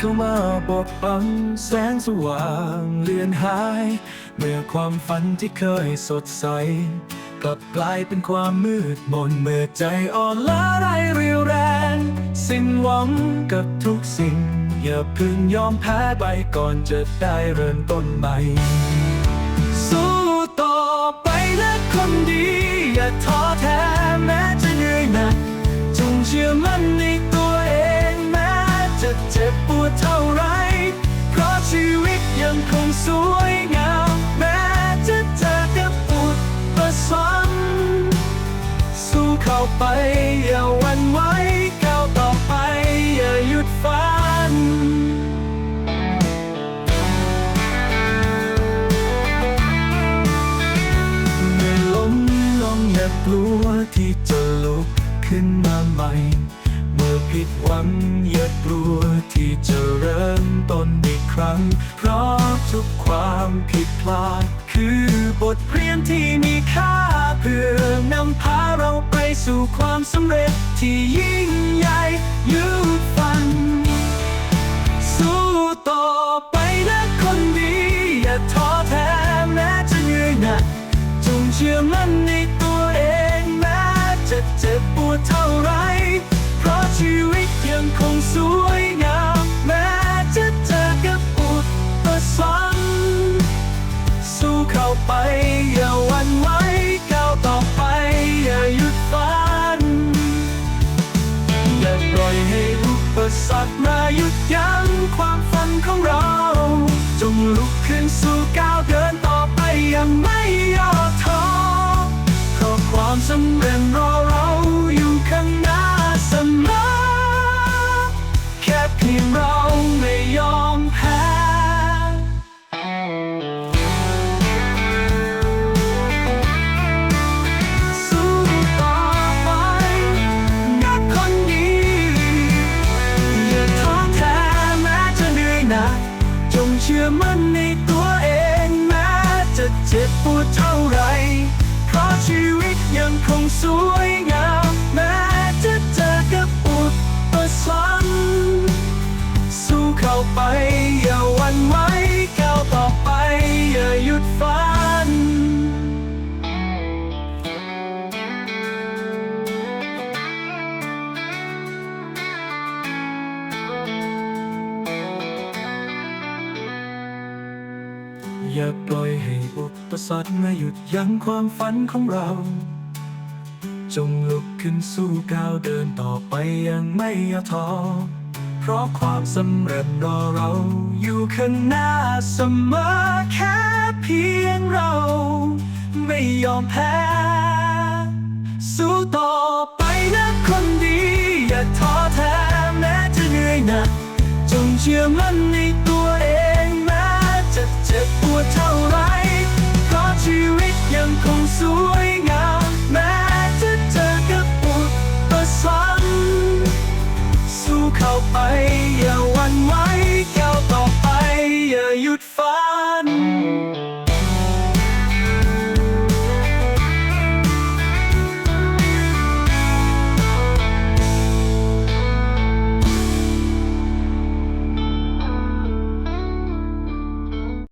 เข้ามาปกปังแสงสว่างเลือนหาย เมื่อความฝันที่เคยสดใส กลับกลายเป็นความมืดมนเมื่อใจอ่อนล้าไร้เรียวแรง สิ้นหวังกับทุกสิ่ง อย่าเพึ่งยอมแพ้ไปก่อนจะได้เริ่มต้นใหม่สู้ต่อไปนะคนดี อย่าท้อ สวยงามแม้จะเจอกับอุปสรรคสู้เข้าไปอย่าหวันไหวก้าวต่อไปอย่าหยุดฝันเมื่อล้มลงอย่ากลัวที่จะลุกขึ้นมาใหม่ ผิดหวังอย่ากลัวที่จะเริ่มต้นอีกครั้ง เพราะทุกความผิดพลาด คือบทเรียนที่มีค่าเพื่อนำพาเราไปสู่ความสำเร็จที่ยิ่งใหญ่ยืดฟัน สู้ต่อไปนะคนดีอย่าท้อแท้แม้จะเหนื่อยหนักจงเชื่อมั่นในตัวเองแม้จะเจ็บปวดเท่าไร ปล่อยให้อุปสรรคมาหยุดยั้งความฝันของเรา จงลุกขึ้นสู่ก้าวเดิน สวยงามแม้จะเจอกับอุปสรรคสู้เข้าไปอย่าหวั่นไหวก้าวต่อไปอย่าหยุดฝัน อย่าปล่อยให้อุปสรรคมาหยุดยั้งความฝันของเรา จงลุกขึ้นสู้ก้าวเดินต่อไปยังไม่ย่อท้อ เพราะความสำเร็จรอเราอยู่ข้างหน้าเสมอแค่เพียงเรา ไม่ยอมแพ้ สู้ต่อไปนะคนดี อย่าท้อแท้แม้จะเหนื่อยหนักจงเชื่อมั่นในตัว